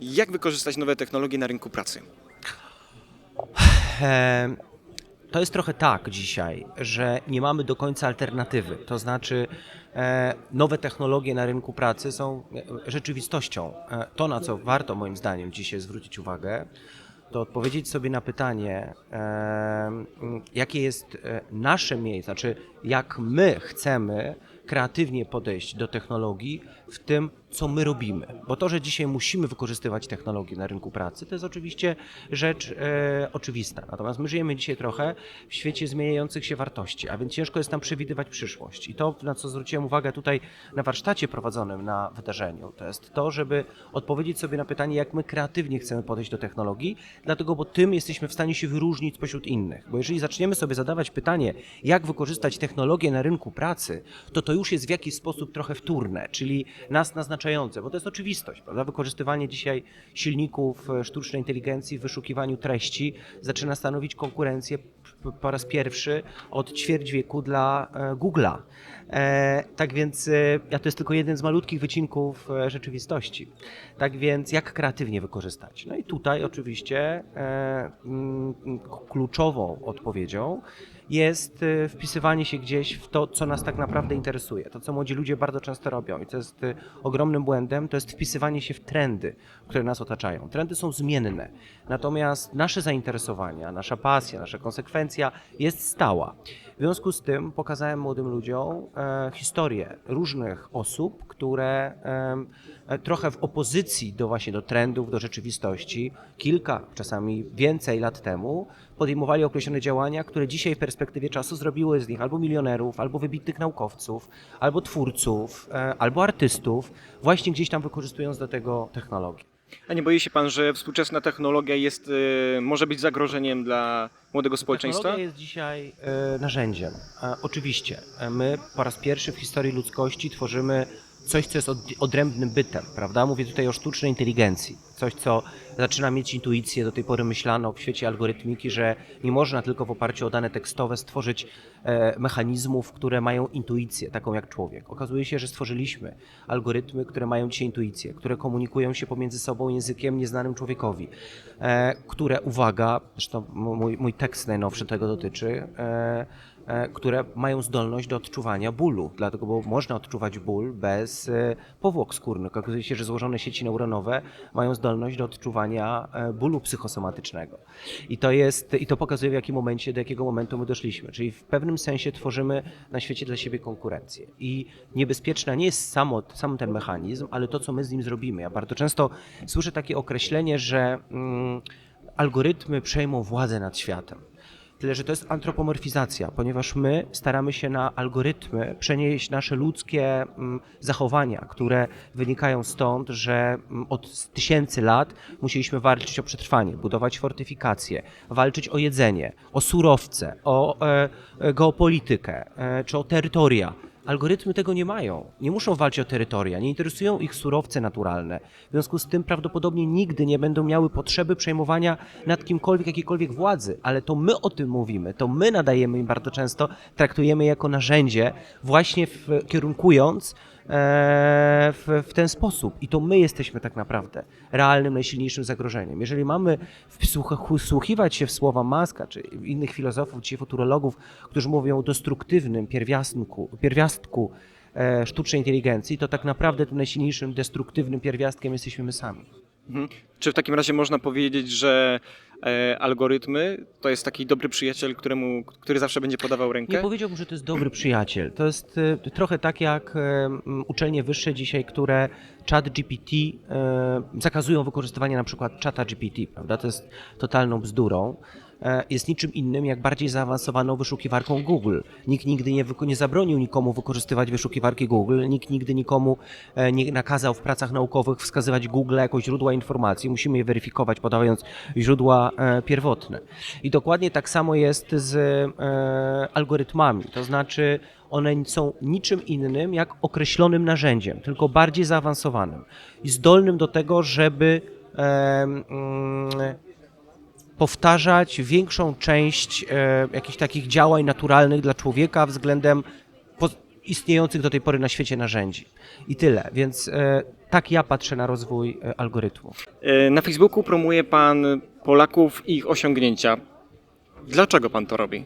Jak wykorzystać nowe technologie na rynku pracy? E, To jest trochę tak dzisiaj, że nie mamy do końca alternatywy. To znaczy, e, nowe technologie na rynku pracy są e, rzeczywistością. E, To, na co warto moim zdaniem dzisiaj zwrócić uwagę, to odpowiedzieć sobie na pytanie, jakie jest nasze miejsce, znaczy jak my chcemy kreatywnie podejść do technologii w tym, co my robimy. Bo to, że dzisiaj musimy wykorzystywać technologię na rynku pracy, to jest oczywiście rzecz e, oczywista. Natomiast my żyjemy dzisiaj trochę w świecie zmieniających się wartości, a więc ciężko jest nam przewidywać przyszłość. I to, na co zwróciłem uwagę tutaj na warsztacie prowadzonym na wydarzeniu, to jest to, żeby odpowiedzieć sobie na pytanie, jak my kreatywnie chcemy podejść do technologii, dlatego, bo tym jesteśmy w stanie się wyróżnić spośród innych. Bo jeżeli zaczniemy sobie zadawać pytanie, jak wykorzystać technologię na rynku pracy, to to już jest w jakiś sposób trochę wtórne, czyli nas naznaczające, bo to jest oczywistość, prawda? Wykorzystywanie dzisiaj silników e, sztucznej inteligencji w wyszukiwaniu treści zaczyna stanowić konkurencję po raz pierwszy od ćwierć wieku dla e, Google'a. E, tak więc ja to jest tylko jeden z malutkich wycinków rzeczywistości. Tak więc jak kreatywnie wykorzystać? No i tutaj oczywiście kluczową odpowiedzią jest e, wpisywanie się gdzieś w to, co nas tak naprawdę interesuje. To, co młodzi ludzie bardzo często robią i co jest e, ogromnym błędem, to jest wpisywanie się w trendy, które nas otaczają. Trendy są zmienne, natomiast nasze zainteresowania, nasza pasja, nasza konsekwencja jest stała. W związku z tym pokazałem młodym ludziom e, historię różnych osób, które e, trochę w opozycji do właśnie do trendów, do rzeczywistości, kilka, czasami więcej lat temu podejmowali określone działania, które dzisiaj w perspektywie czasu zrobiły z nich albo milionerów, albo wybitnych naukowców, albo twórców, e, albo artystów, właśnie gdzieś tam wykorzystując do tego technologię. A nie boi się pan, że współczesna technologia jest, y, może być zagrożeniem dla młodego społeczeństwa? Technologia jest dzisiaj e, narzędziem. E, oczywiście, e, my po raz pierwszy w historii ludzkości tworzymy coś, co jest od, odrębnym bytem, prawda? Mówię tutaj o sztucznej inteligencji. Coś, co zaczyna mieć intuicję. Do tej pory myślano w świecie algorytmiki, że nie można tylko w oparciu o dane tekstowe stworzyć e, mechanizmów, które mają intuicję, taką jak człowiek. Okazuje się, że stworzyliśmy algorytmy, które mają dzisiaj intuicję, które komunikują się pomiędzy sobą językiem nieznanym człowiekowi, e, które, uwaga, zresztą mój, mój tekst najnowszy tego dotyczy, e, które mają zdolność do odczuwania bólu, dlatego bo można odczuwać ból bez e, powłok skórnych. Okazuje się, że złożone sieci neuronowe mają zdolność do odczuwania e, bólu psychosomatycznego. I to jest, i to pokazuje w jakim momencie, do jakiego momentu my doszliśmy. Czyli w pewnym sensie tworzymy na świecie dla siebie konkurencję. I niebezpieczna nie jest samo, sam ten mechanizm, ale to, co my z nim zrobimy. Ja bardzo często słyszę takie określenie, że mm, algorytmy przejmą władzę nad światem. Tyle, że to jest antropomorfizacja, ponieważ my staramy się na algorytmy przenieść nasze ludzkie mm, zachowania, które wynikają stąd, że mm, od tysięcy lat musieliśmy walczyć o przetrwanie, budować fortyfikacje, walczyć o jedzenie, o surowce, o e, e, geopolitykę e, czy o terytoria. Algorytmy tego nie mają. Nie muszą walczyć o terytoria, nie interesują ich surowce naturalne. W związku z tym prawdopodobnie nigdy nie będą miały potrzeby przejmowania nad kimkolwiek jakiejkolwiek władzy, ale to my o tym mówimy, to my nadajemy im bardzo często, traktujemy je jako narzędzie, właśnie w, kierunkując w, w ten sposób. I to my jesteśmy tak naprawdę realnym, najsilniejszym zagrożeniem. Jeżeli mamy wsłuch- wsłuchiwać się w słowa Maska czy innych filozofów, czy futurologów, którzy mówią o destruktywnym pierwiastku, pierwiastku e, sztucznej inteligencji, to tak naprawdę tym najsilniejszym destruktywnym pierwiastkiem jesteśmy my sami. Mhm. Czy w takim razie można powiedzieć, że e, algorytmy to jest taki dobry przyjaciel, któremu, który zawsze będzie podawał Nie rękę? powiedziałbym, że to jest dobry przyjaciel. To jest e, trochę tak jak e, uczelnie wyższe dzisiaj, które chat GPT e, zakazują wykorzystywania na przykład czata GPT, prawda? To jest totalną bzdurą. E, Jest niczym innym jak bardziej zaawansowaną wyszukiwarką Google. Nikt nigdy nie, nie zabronił nikomu wykorzystywać wyszukiwarki Google, nikt nigdy nikomu e, nie nakazał w pracach naukowych wskazywać Google jako źródła informacji. Musimy je weryfikować, podając źródła e, pierwotne. I dokładnie tak samo jest z algorytmami. To znaczy, one są niczym innym jak określonym narzędziem, tylko bardziej zaawansowanym i zdolnym do tego, żeby mm, powtarzać większą część e, jakichś takich działań naturalnych dla człowieka względem istniejących do tej pory na świecie narzędzi. I tyle. Więc e, tak ja patrzę na rozwój e, algorytmu. E, Na Facebooku promuje pan Polaków i ich osiągnięcia. Dlaczego pan to robi?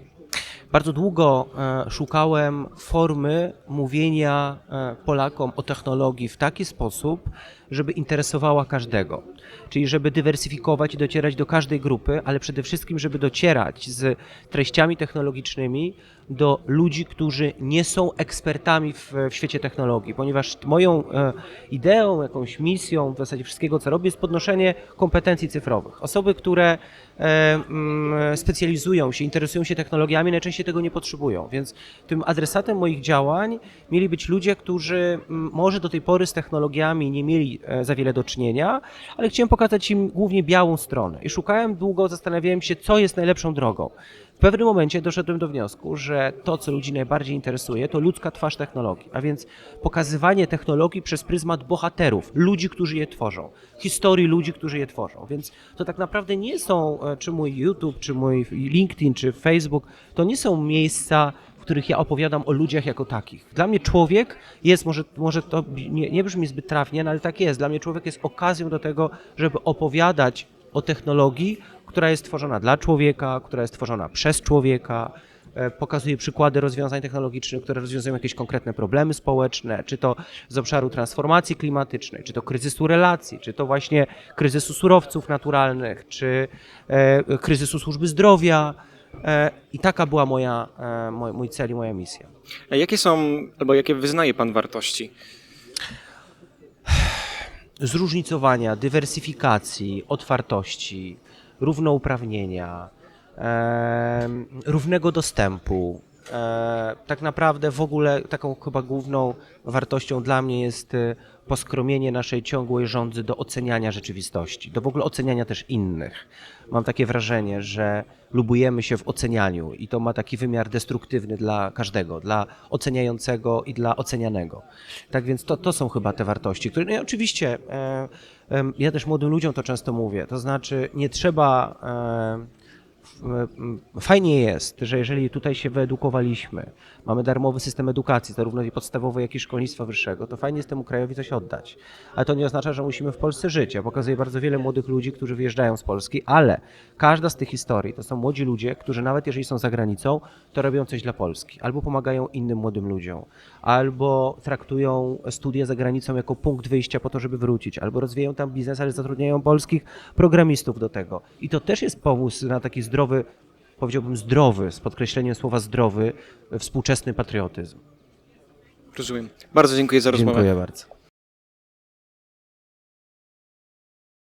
Bardzo długo e, szukałem formy mówienia e, Polakom o technologii w taki sposób, żeby interesowała każdego. Czyli żeby dywersyfikować i docierać do każdej grupy, ale przede wszystkim, żeby docierać z treściami technologicznymi do ludzi, którzy nie są ekspertami w, w świecie technologii, ponieważ moją e, ideą, jakąś misją w zasadzie wszystkiego, co robię, jest podnoszenie kompetencji cyfrowych. Osoby, które e, mm, specjalizują się, interesują się technologiami, najczęściej tego nie potrzebują, więc tym adresatem moich działań mieli być ludzie, którzy mm, może do tej pory z technologiami nie mieli za wiele do czynienia, ale chciałem pokazać im głównie białą stronę i szukałem długo, zastanawiałem się, co jest najlepszą drogą. W pewnym momencie doszedłem do wniosku, że to, co ludzi najbardziej interesuje, to ludzka twarz technologii, a więc pokazywanie technologii przez pryzmat bohaterów, ludzi, którzy je tworzą, historii ludzi, którzy je tworzą. Więc to tak naprawdę nie są, e, czy mój YouTube, czy mój LinkedIn, czy Facebook, to nie są miejsca, w których ja opowiadam o ludziach jako takich. Dla mnie człowiek jest, może, może to nie, nie brzmi zbyt trafnie, no ale tak jest. Dla mnie człowiek jest okazją do tego, żeby opowiadać o technologii, która jest tworzona dla człowieka, która jest tworzona przez człowieka. E, Pokazuje przykłady rozwiązań technologicznych, które rozwiązują jakieś konkretne problemy społeczne, czy to z obszaru transformacji klimatycznej, czy to kryzysu relacji, czy to właśnie kryzysu surowców naturalnych, czy e, kryzysu służby zdrowia. E, I taka była moja, e, mój, mój cel i moja misja. A Jakie są, albo jakie wyznaje pan wartości? zróżnicowania, dywersyfikacji, otwartości, równouprawnienia, em, równego dostępu. E, tak naprawdę w ogóle taką chyba główną wartością dla mnie jest e, poskromienie naszej ciągłej żądzy do oceniania rzeczywistości, do w ogóle oceniania też innych. Mam takie wrażenie, że lubujemy się w ocenianiu i to ma taki wymiar destruktywny dla każdego, dla oceniającego i dla ocenianego. Tak więc to, to są chyba te wartości, które no i oczywiście e, em, ja też młodym ludziom to często mówię, to znaczy nie trzeba e, Fajnie jest, że jeżeli tutaj się wyedukowaliśmy, mamy darmowy system edukacji, zarówno i podstawowej, jak i szkolnictwa wyższego, to fajnie jest temu krajowi coś oddać. Ale to nie oznacza, że musimy w Polsce żyć. Ja pokazuję bardzo wiele młodych ludzi, którzy wyjeżdżają z Polski, ale każda z tych historii to są młodzi ludzie, którzy nawet jeżeli są za granicą, to robią coś dla Polski. Albo pomagają innym młodym ludziom, albo traktują studia za granicą jako punkt wyjścia po to, żeby wrócić, albo rozwijają tam biznes, ale zatrudniają polskich programistów do tego. I to też jest pomysł na taki zdrowy, powiedziałbym zdrowy, z podkreśleniem słowa zdrowy, współczesny patriotyzm. Rozumiem. Bardzo dziękuję za rozmowę. Dziękuję bardzo.